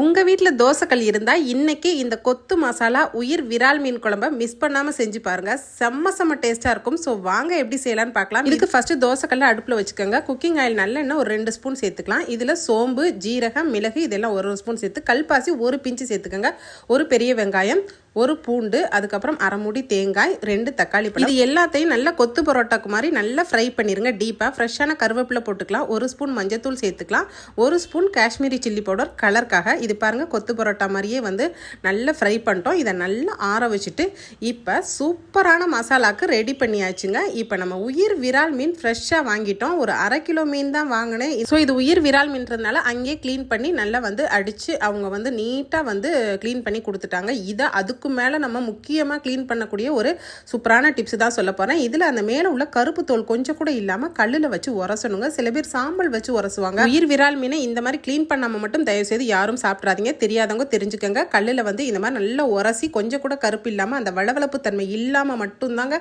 உங்கள் வீட்டில் தோசைக்கல் இருந்தால் இன்றைக்கி இந்த கொத்து மசாலா உயிர் விரால் மீன் குழம்ப மிஸ் பண்ணாமல் செஞ்சு பாருங்கள் செம்ம செம்ம டேஸ்ட்டாக இருக்கும். ஸோ வாங்க எப்படி செய்யலாம்னு பார்க்கலாம். இதுக்கு ஃபஸ்ட்டு தோசைக்கல்ல அடுப்பில் வச்சுக்கோங்க. குக்கிங் ஆயில் நல்லெண்ணெய் ஒரு ரெண்டு ஸ்பூன் சேர்த்துக்கலாம். இதில் சோம்பு ஜீரகம் மிளகு இதெல்லாம் ஒரு ஒரு ஸ்பூன் சேர்த்து கல்பாசி ஒரு பிஞ்சு சேர்த்துக்கோங்க. ஒரு பெரிய வெங்காயம் ஒரு பூண்டு அதுக்கப்புறம் அரை மூடி தேங்காய் ரெண்டு தக்காளி பழம். இது எல்லாத்தையும் நல்லா கொத்து பரோட்டாக்கு மாதிரி நல்லா ஃப்ரை பண்ணிடுங்க டீப்பாக ஃப்ரெஷ்ஷான கருவேப்பிலை போட்டுக்கலாம் ஒரு ஸ்பூன் மஞ்சத்தூள் சேர்த்துக்கலாம் ஒரு ஸ்பூன் காஷ்மீரி சில்லி பவுடர் கலருக்காக. இது பாருங்கள் கொத்து பரோட்டா மாதிரியே வந்து நல்லா ஃப்ரை பண்ணிட்டோம். இதை நல்லா ஆற வச்சுட்டு இப்போ சூப்பரான மசாலாக்கு ரெடி பண்ணியாச்சுங்க. இப்போ நம்ம உயிர் விரால் மீன் ஃப்ரெஷ்ஷாக வாங்கிட்டோம். ஒரு அரை கிலோ மீன் தான் வாங்கினேன். ஸோ இது உயிர் விரால் மீன்றதுனால அங்கேயே க்ளீன் பண்ணி நல்லா வந்து அடித்து அவங்க வந்து நீட்டாக வந்து க்ளீன் பண்ணி கொடுத்துட்டாங்க. இதை அதுக்கு மேலே நம்ம முக்கியமாக க்ளீன் பண்ணக்கூடிய ஒரு சூப்பரான டிப்ஸ் தான் சொல்ல போகிறேன் இதில் அந்த மேலே உள்ள கருப்பு தோல் கொஞ்சம் கூட இல்லாமல் கல்லில் வச்சு உரசணுங்க. சில பேர் சாம்பல் வச்சு உரசுவாங்க. உயிர் விரால் மீனை இந்த மாதிரி க்ளீன் பண்ணாமல் மட்டும் தயவுசெய்து யாரும் சாப்பிட்றாதீங்க தெரியாதவங்க தெரிஞ்சுக்கோங்க. கல்லில் வந்து இந்த மாதிரி நல்லா உரசி கொஞ்சம் கூட கருப்பு இல்லாமல் அந்த வளவளப்பு தன்மை இல்லாமல் மட்டும்தாங்க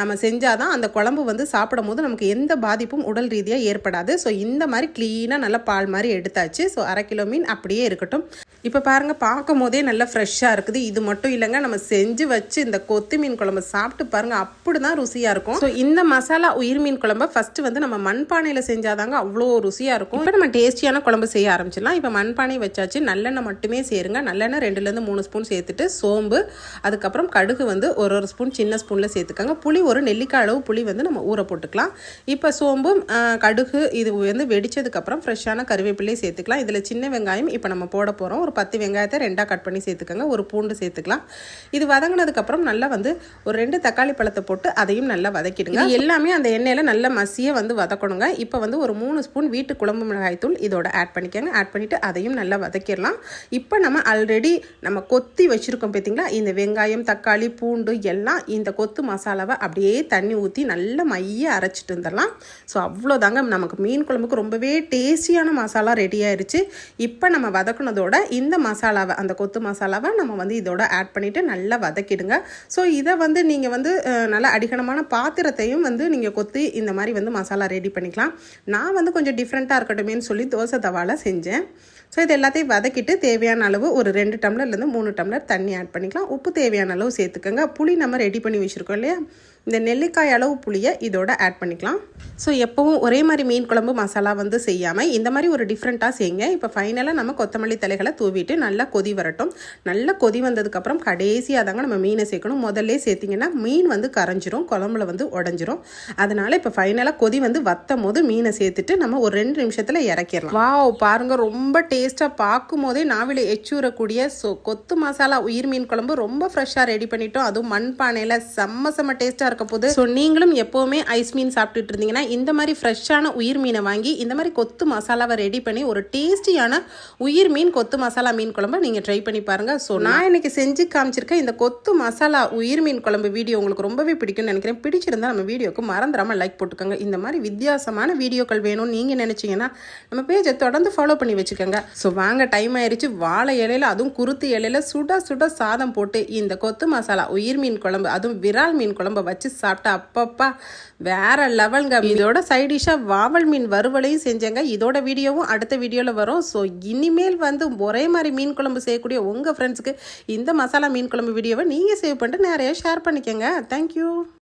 நம்ம செஞ்சாதான் அந்த குழம்பு வந்து சாப்பிடும் போது நமக்கு எந்த பாதிப்பும் உடல் ரீதியாக ஏற்படாது. ஸோ இந்த மாதிரி க்ளீனாக நல்லா பால் மாதிரி எடுத்தாச்சு. ஸோ அரை கிலோ மீன் அப்படியே இருக்கட்டும். இப்போ பாருங்கள் பார்க்கும் போதே நல்லா ஃப்ரெஷ்ஷாக இருக்குது. இது மட்டும் இல்லைங்க நம்ம செஞ்சு வச்சு இந்த கொத்து மீன் குழம்பு சாப்பிட்டு பாருங்கள் அப்படி தான் ருசியாக இருக்கும். ஸோ இந்த மசாலா உயிர் மீன் குழம்பு ஃபஸ்ட்டு வந்து நம்ம மண்பானையில் செஞ்சாதாங்க அவ்வளோ ருசியாக இருக்கும். இப்போ நம்ம டேஸ்டியான குழம்பு செய்ய ஆரம்பிச்சிடலாம். இப்போ மண்பானை வச்சாச்சு நல்லெண்ணெய் மட்டுமே சேருங்க. நல்லெண்ணெய் ரெண்டுலேருந்து மூணு ஸ்பூன் சேர்த்துட்டு சோம்பு அதுக்கப்புறம் கடுகு வந்து ஒரு ஒரு ஸ்பூன் சின்ன ஸ்பூனில் சேர்த்துக்கோங்க. புளி ஒரு நெல்லிக்காய் அளவு புளி வந்து நம்ம ஊற போட்டுக்கலாம். இப்போ சோம்பும் கடுகு இது வந்து வெடிச்சதுக்கப்புறம் ஃப்ரெஷ்ஷான கருவேப்பிலையை சேர்த்துக்கலாம். இதில் சின்ன வெங்காயம் இப்போ நம்ம போட போகிறோம் ஒரு பத்து வெங்காயத்தை ரெண்டாக கட் பண்ணி சேர்த்துக்கோங்க. ஒரு பூண்டு சேர்த்துக்கலாம். இது வதங்கினதுக்கப்புறம் நல்லா வந்து ஒரு ரெண்டு தக்காளி பழத்தை போட்டு அதையும் நல்லா வதக்கிடுங்க. எல்லாமே அந்த எண்ணெயில் நல்ல மசிய வந்து வதக்கணுங்க. இப்போ வந்து ஒரு மூணு ஸ்பூன் வீட்டு குழம்பு மிளகாய் தூள் இதோட ஆட் பண்ணிக்கோங்க. ஆட் பண்ணிவிட்டு அதையும் நல்லா வதக்கிடலாம். இப்போ நம்ம ஆல்ரெடி நம்ம கொத்தி வச்சுருக்கோம் பார்த்தீங்களா இந்த வெங்காயம் தக்காளி பூண்டு எல்லாம் இந்த கொத்து மசாலாவை அப்படியே தண்ணி ஊற்றி நல்லா மைய அரைச்சிட்டு வந்துடலாம். ஸோ அவ்வளோதாங்க. நமக்கு மீன் குழம்புக்கு ரொம்பவே டேஸ்டியான மசாலா ரெடி ஆயிடுச்சு இப்போ நம்ம வதக்குனதோட இந்த இந்த மசாலாவை அந்த கொத்து மசாலாவை நம்ம வந்து இதோட ஆட் பண்ணிவிட்டு நல்லா வதக்கிடுங்க. ஸோ இதை வந்து நீங்கள் வந்து நல்லா அடிகனமான பாத்திரத்தையும் வந்து நீங்கள் கொத்தி இந்த மாதிரி வந்து மசாலா ரெடி பண்ணிக்கலாம். நான் வந்து கொஞ்சம் டிஃப்ரெண்ட்டாக இருக்கட்டுமேன்னு சொல்லி தோசை தவாவில் செஞ்சேன். ஸோ இது எல்லாத்தையும் வதக்கிட்டு தேவையான அளவு ஒரு ரெண்டு டம்ளர்லேருந்து மூணு டம்ளர் தண்ணி ஆட் பண்ணிக்கலாம். உப்பு தேவையான அளவு சேர்த்துக்கோங்க. புளி நம்ம ரெடி பண்ணி வச்சுருக்கோம் இல்லையா? இந்த நெல்லிக்காய் அளவு புளியை இதோட ஆட் பண்ணிக்கலாம். ஸோ எப்போவும் ஒரே மாதிரி மீன் குழம்பு மசாலா வந்து செய்யாமல் இந்த மாதிரி ஒரு டிஃப்ரெண்ட்டாக செய்யுங்க. இப்போ ஃபைனலாக நம்ம கொத்தமல்லி தலைகளை தூவிட்டு நல்லா கொதி வரட்டும். நல்லா கொதி வந்ததுக்கப்புறம் கடைசியாக தாங்க நம்ம மீனை சேர்க்கணும். முதல்ல சேர்த்திங்கன்னா மீன் வந்து கரைஞ்சிரும் குழம்புல வந்து உடஞ்சிரும். அதனால் இப்போ ஃபைனலாக கொதி வந்து வத்தும் போது மீனை சேர்த்துட்டு நம்ம ஒரு ரெண்டு நிமிஷத்தில் இறக்கிடலாம். வா பாருங்கள் ரொம்ப டேஸ்ட்டாக பார்க்கும் போதே நாவில் எச்சூரக்கூடிய ஸோ கொத்து மசாலா உயிர் மீன் குழம்பு ரொம்ப ஃப்ரெஷ்ஷாக ரெடி பண்ணிட்டோம். அதுவும் மண் பானையில் செம்ம செம்ம டேஸ்ட்டாக இருக்க போது ஸோ நீங்களும் எப்போவுமே ஐஸ் மீன் சாப்பிட்டுட்டு இருந்தீங்கன்னா இந்த மாதிரி ஃப்ரெஷ்ஷான உயிர் மீனை வாங்கி இந்த மாதிரி கொத்து மசாலாவை ரெடி பண்ணி ஒரு டேஸ்டியான உயிர் மீன் கொத்து மசாலா மீன் குழம்பு நீங்கள் ட்ரை பண்ணி பாருங்கள் ஸோ நான் இன்னைக்கு செஞ்சு காமிச்சிருக்கேன் இந்த கொத்து மசாலா உயிர் மீன் குழம்பு வீடியோ உங்களுக்கு ரொம்பவே பிடிக்கும்னு நினைக்கிறேன். பிடிச்சிருந்தா நம்ம வீடியோக்கு மறந்துடாமல் லைக் போட்டுக்கோங்க. இந்த மாதிரி வித்தியாசமான வீடியோக்கள் வேணும்னு நீங்கள் நினச்சிங்கன்னா நம்ம பேஜை தொடர்ந்து ஃபாலோ பண்ணி வச்சுக்கோங்க. ஸோ வாங்க டைம் ஆயிடுச்சு வாழை இலையில அதுவும் குருத்து இலையில சுட சுட சாதம் போட்டு இந்த கொத்து மசாலா உயிர் மீன் குழம்பு அதுவும் விரால் மீன் குழம்பை வச்சு சாப்பிட்டா அப்பப்பா வேற லெவலுங்க இதோட சைட் டிஷ்ஷாக வாவல் மீன் வறுவலையும் செஞ்சேங்க. இதோட வீடியோவும் அடுத்த வீடியோவில் வரும். ஸோ இனிமேல் வந்து ஒரே மாதிரி மீன் குழம்பு செய்யக்கூடிய உங்கள் ஃப்ரெண்ட்ஸுக்கு இந்த மசாலா மீன் குழம்பு வீடியோவை நீங்கள் சேவ் பண்ணிட்டு நிறைய ஷேர் பண்ணிக்கோங்க. தேங்க்யூ